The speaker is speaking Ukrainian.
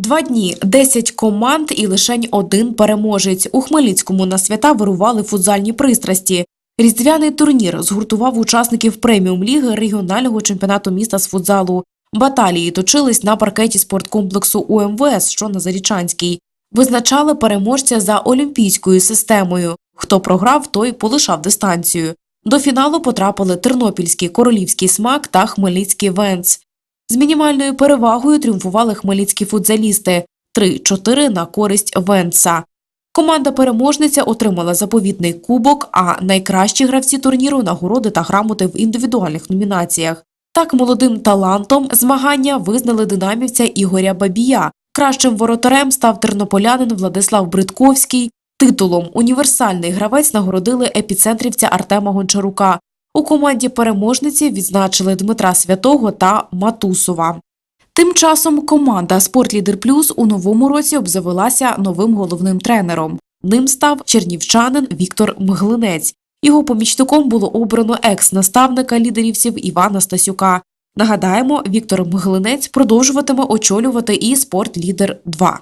Два дні, 10 команд і лишень один переможець. У Хмельницькому на свята вирували футзальні пристрасті. Різдвяний турнір згуртував учасників преміум ліги регіонального чемпіонату міста з футзалу. Баталії точились на паркеті спорткомплексу УМВС, що на Зарічанській. Визначали переможця за олімпійською системою. Хто програв, той полишав дистанцію. До фіналу потрапили Тернопільський королівський смак та Хмельницький Венц. З мінімальною перевагою тріумфували хмельницькі футзалісти 3-4 на користь Венца. Команда переможниця отримала заповітний кубок, а найкращі гравці турніру нагороди та грамоти в індивідуальних номінаціях. Так молодим талантом змагання визнали динамівця Ігоря Бабія. Кращим воротарем став тернополянин Владислав Бритковський. Титулом універсальний гравець нагородили епіцентрівця Артема Гончарука. У команді переможниці відзначили Дмитра Святого та Матусова. Тим часом команда Спортлідер Плюс у новому році обзавелася новим головним тренером. Ним став чернівчанин Віктор Мглинець. Його помічником було обрано екс-наставника лідерівців Івана Стасюка. Нагадаємо, Віктор Мглинець продовжуватиме очолювати і Спортлідер 2